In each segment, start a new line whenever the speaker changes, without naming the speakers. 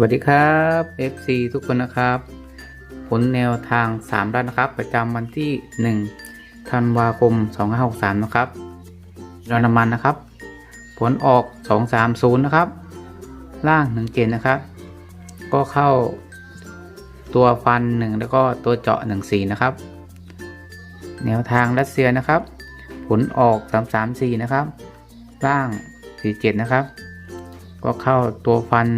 วัสดีครับ FC ทุกคนนะครับ ผลแนวทาง3ด้านนะครับ ประจำวันที่ 1 ธันวาคม 2563 นะครับยอรมันนะครับ ผลออก 230 นะครับ ล่าง 1 เกณฑ์นะครับ ก็เข้าตัวฟัน 1 แล้วก็ตัวเจาะ1สีนะครับ แนวทางรัสเซียนะครับ ผลออก 334 นะครับ ล่าง 47 นะครับ ก็เข้าตัวฟัน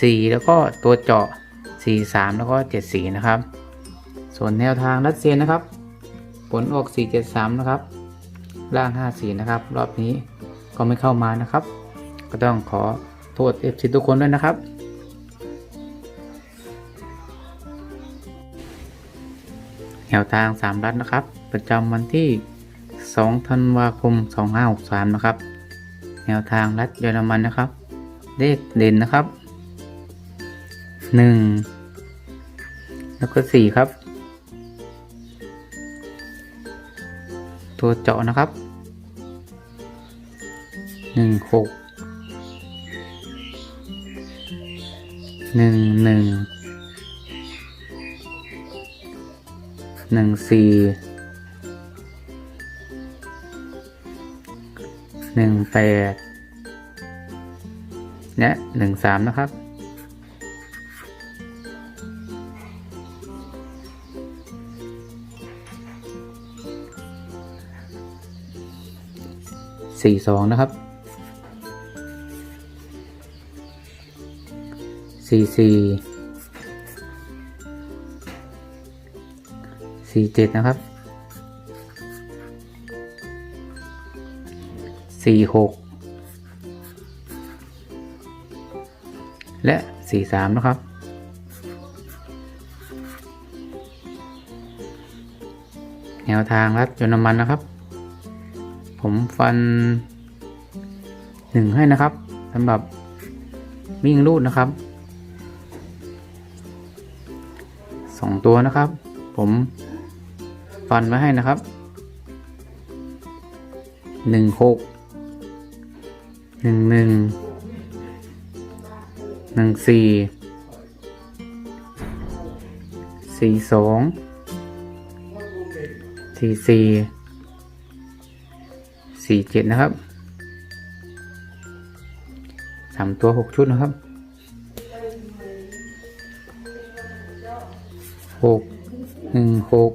4 แล้วก็ตัวเจาะ 4 3 แล้วก็ 7 4 นะครับ ส่วนแนวทางรัสเซียนะครับ ผลออก 4 7 3 นะครับ ล่าง 5 4 นะครับ รอบนี้ก็ไม่เข้ามานะครับ ก็ต้องขอโทษ FC ทุกคนด้วยนะครับแนวทาง 3 รัฐนะครับ ประจำวันที่ 2 ธันวาคม 2563 นะครับ แนวทางรัฐเยอรมันนะครับ เลขเด่นนะครับ หนึ่งแล้วก็สี่ครับ ตัวเจาะนะครับหนึ่งหกหนึ่งหนึ่งหนึ่งสี่หนึ่งแปดและหนึ่งสามนะครับ สี่สองนะครับสี่สี่สี่เจ็ดนะครับสี่หกและสี่สามนะครับแนวทางรัดยนต์น้ำมันนะครับ ผมฟันหนึ่งให้นะครับสำหรับวิ่งรูดนะครับสองตัวนะครับ ผมฟันไว้ให้นะครับหนึ่งหกหนึ่งหนึ่งหนึ่งสี่สี่สองสี่สี่ สี่เจ็ดนะครับสามตัวหกชุดนะครับหกหนึ่งหก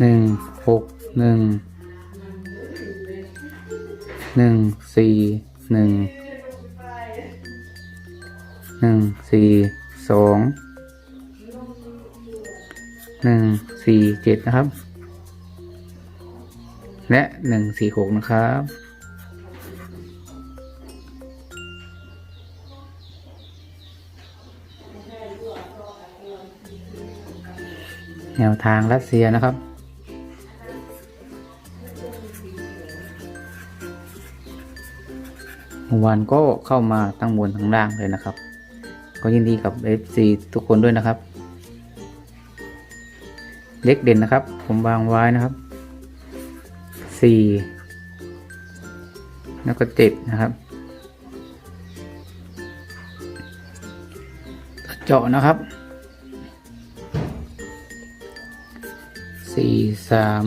หนึ่งหกหนึ่งหนึ่งสี่หนึ่งหนึ่งสี่สองหนึ่งสี่เจ็ดนะครับ และหนึ่งสี่หกนะครับ แนวทางรัสเซียนะครับวานก็เข้ามาทั้งบนทั้งล่างเลยนะครับ ก็ยินดีกับ FC ทุกคนด้วยนะครับ เล็กเด่นนะครับ ผมวางไว้นะครับ สี่แล้วก็เจ็ดนะครับ เจาะนะครับสี่สาม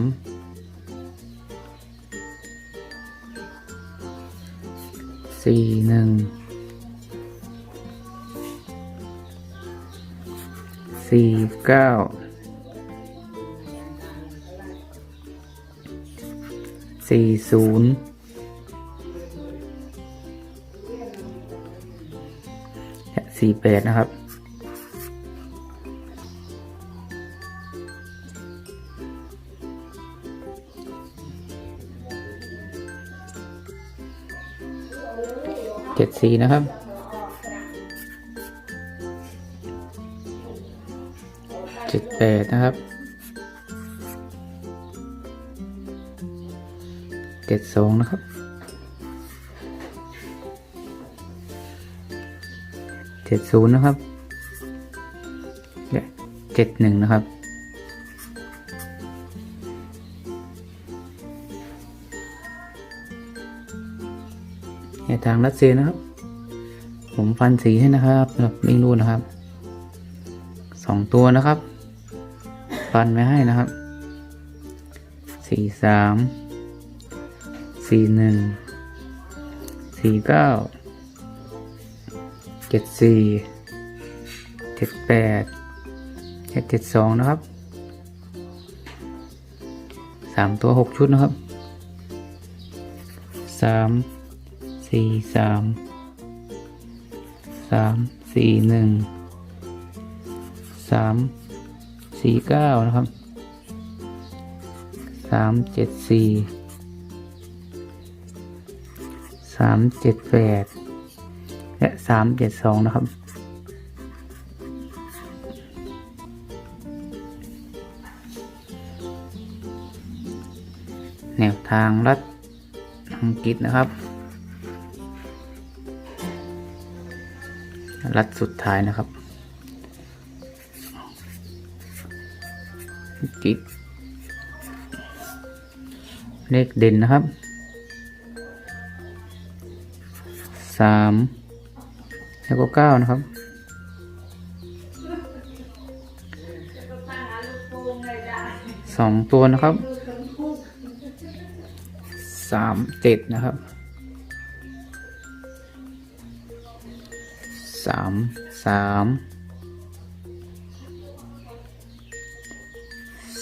สี่หนึ่งสี่เก้า สี่ศูนย์และสี่แปดนะครับเจ็ดสี่นะครับเจ็ดแปดนะครับ เจ็ดสองนะครับเจ็ดศูนย์นะครับและเจ็ดหนึ่งนะครับในทางรัสเซียนะครับ ผมฟันสีให้นะครับสำหรับไม่รู้นะครับสองตัวนะครับ ฟันไม่ให้นะครับสี่สาม สี่หนึ่งสี่เก้าเจ็ดสี่เจ็ดแปดเจ็ดเจ็ดสองนะครับสามตัวหกชุดนะครับสามสี่สามสามสี่หนึ่งสามสี่เก้านะครับสามเจ็ดสี่ สามเจ็ดแปดและสามเจ็ดสองนะครับ แนวทางรัฐอังกฤษนะครับ รัฐสุดท้ายนะครับอังกฤษเลขเด่นนะครับ สามแล้วก็เก้านะครับ สองตัวนะครับ สามเจ็ดนะครับ สามสาม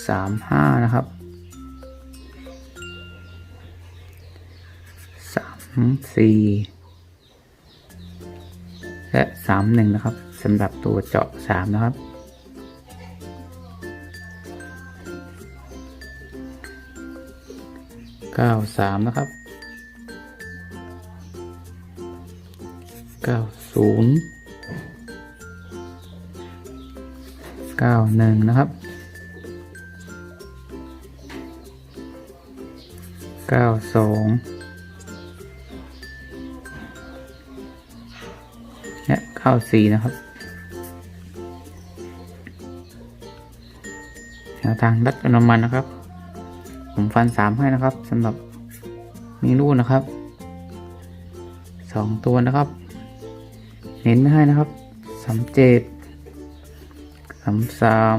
สามห้านะครับสามสี่ และสามหนึ่งนะครับสำหรับตัวเจาะสามนะครับ เก้าสามนะครับ เก้าศูนย์เก้าหนึ่งนะครับเก้าสอง และเก้าสี่นะครับแนวทางรัดน้ำมันนะครับ ผมฟันสามให้นะครับสำหรับมีลูกนะครับสองตัวนะครับ เน้นไม่ให้นะครับสามเจ็ดสามสาม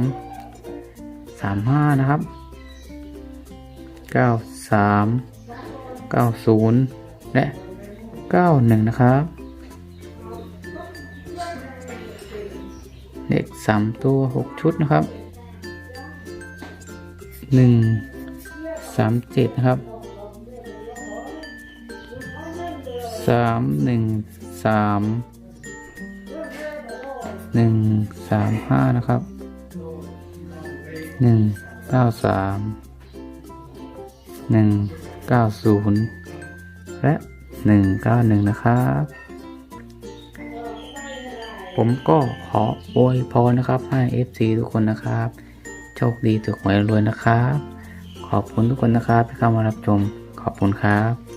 สามห้านะครับเก้าสามเก้าศูนย์และเก้าหนึ่งนะครับ เลขสามตัวหกชุดนะครับหนึ่งสามเจ็ดนะครับสามหนึ่งสามหนึ่งสามห้านะครับหนึ่งเก้าสามหนึ่งเก้าศูนย์และหนึ่งเก้าหนึ่งนะครับ ผมก็ขออวยพรนะครับให้ FC ทุกคนนะครับ โชคดีถูกหวยรวยนะครับ ขอบคุณทุกคนนะครับที่เข้ามารับชมขอบคุณครับ